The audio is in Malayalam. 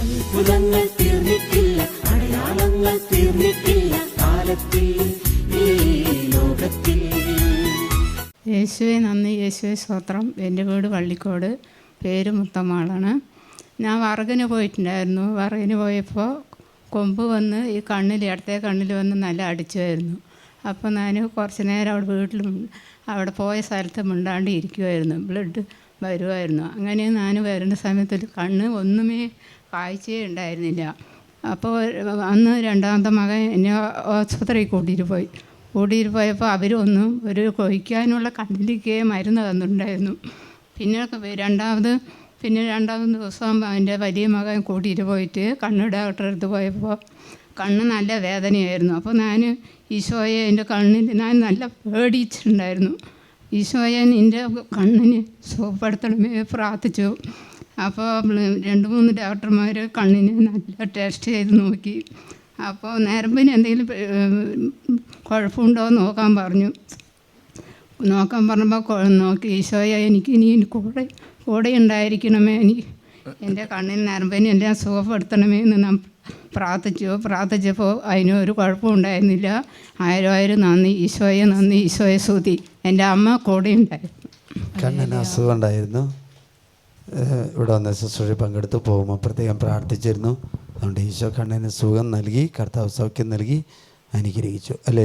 അത്ഭുതങ്ങൾ തീർന്നിട്ടില്ല അടയാളങ്ങൾ തീർന്നിട്ടില്ല കാലത്തിൽ യേശുവെ നന്ദി. യേശുവെ സ്തോത്രം. എന്റെ വീട് വള്ളിക്കോട് പേര് മുത്തമാളാണ് ഞാൻ വറകിന് പോയിട്ടുണ്ടായിരുന്നു. വറകിന് പോയപ്പോൾ കൊമ്പ് വന്ന് ഈ കണ്ണിൽ ഇടത്തെ കണ്ണിൽ വന്ന് നല്ല അടിച്ചുമായിരുന്നു അപ്പോൾ ഞാൻ കുറച്ച് നേരം അവിടെ വീട്ടിലും അവിടെ പോയ സ്ഥലത്ത് മിണ്ടാണ്ട് ഇരിക്കുമായിരുന്നു ബ്ലഡ് വരുമായിരുന്നു അങ്ങനെ ഞാൻ വരുന്ന സമയത്ത് കണ്ണ് ഒന്നുമേ കാഴ്ചയേ ഉണ്ടായിരുന്നില്ല. അപ്പോൾ അന്ന് രണ്ടാമത്തെ മകൻ എന്നെ ആശുപത്രിയിൽ കൂട്ടിയിട്ട് പോയി. കൂട്ടിയിട്ട് പോയപ്പോൾ അവരൊന്നും ഒരു കൊഴിക്കാനുള്ള കണ്ണിലേക്ക് മരുന്ന് തന്നിട്ടുണ്ടായിരുന്നു. പിന്നെ രണ്ടാമത് പിന്നെ രണ്ടാമത് ദിവസം എന്റെ വലിയ മകൻ കൂട്ടിയിട്ട് പോയിട്ട് കണ്ണ് ഡോക്ടറെ അടുത്ത് പോയപ്പോൾ കണ്ണ് നല്ല വേദനയായിരുന്നു. അപ്പോൾ ഞാൻ ഈശോയെ എന്റെ കണ്ണിൽ ഞാൻ നല്ല പേടിച്ചിട്ടുണ്ടായിരുന്നു. ഈശോയെ എന്റെ കണ്ണിന് സുഖപ്പെടുത്തണമേ പ്രാർത്ഥിച്ചു. അപ്പോൾ രണ്ട് മൂന്ന് ഡോക്ടർമാർ കണ്ണിന് നല്ല ടെസ്റ്റ് ചെയ്ത് നോക്കി. അപ്പോൾ നരമ്പിന് എന്തെങ്കിലും കുഴപ്പമുണ്ടോ എന്ന് നോക്കാൻ പറഞ്ഞു. നോക്കാൻ പറഞ്ഞപ്പോൾ നോക്കി ഈശോയെ എനിക്ക് ഇനി കൂടെ കൂടെ ഉണ്ടായിരിക്കണമേ. ഇനി എന്റെ കണ്ണിന് നരമ്പിന് എല്ലാം സുഖപ്പെടുത്തണമേ എന്ന് നാം പ്രാർത്ഥിച്ചു. പ്രാർത്ഥിച്ചപ്പോൾ അതിനൊരു കുഴപ്പമുണ്ടായിരുന്നില്ല. ആയിരം ആയിരം നന്ദി. ഈശോയെ നന്ദി. ഈശോയെ സ്തുതി. എന്റെ അമ്മ കൂടെ ഉണ്ടായിരുന്നു. കണ്ണിന് അസുഖം ഉണ്ടായിരുന്നു. ഇവിടെ വന്ന ശുശ്രൂഷ പങ്കെടുത്ത് പോകുമ്പോൾ പ്രത്യേകം പ്രാർത്ഥിച്ചിരുന്നു. അതുകൊണ്ട് ഈശോ കണ്ണിന് സുഖം നൽകി കർത്താവ് സൗഖ്യം നൽകി അനുഗ്രഹിച്ചു. അല്ലേ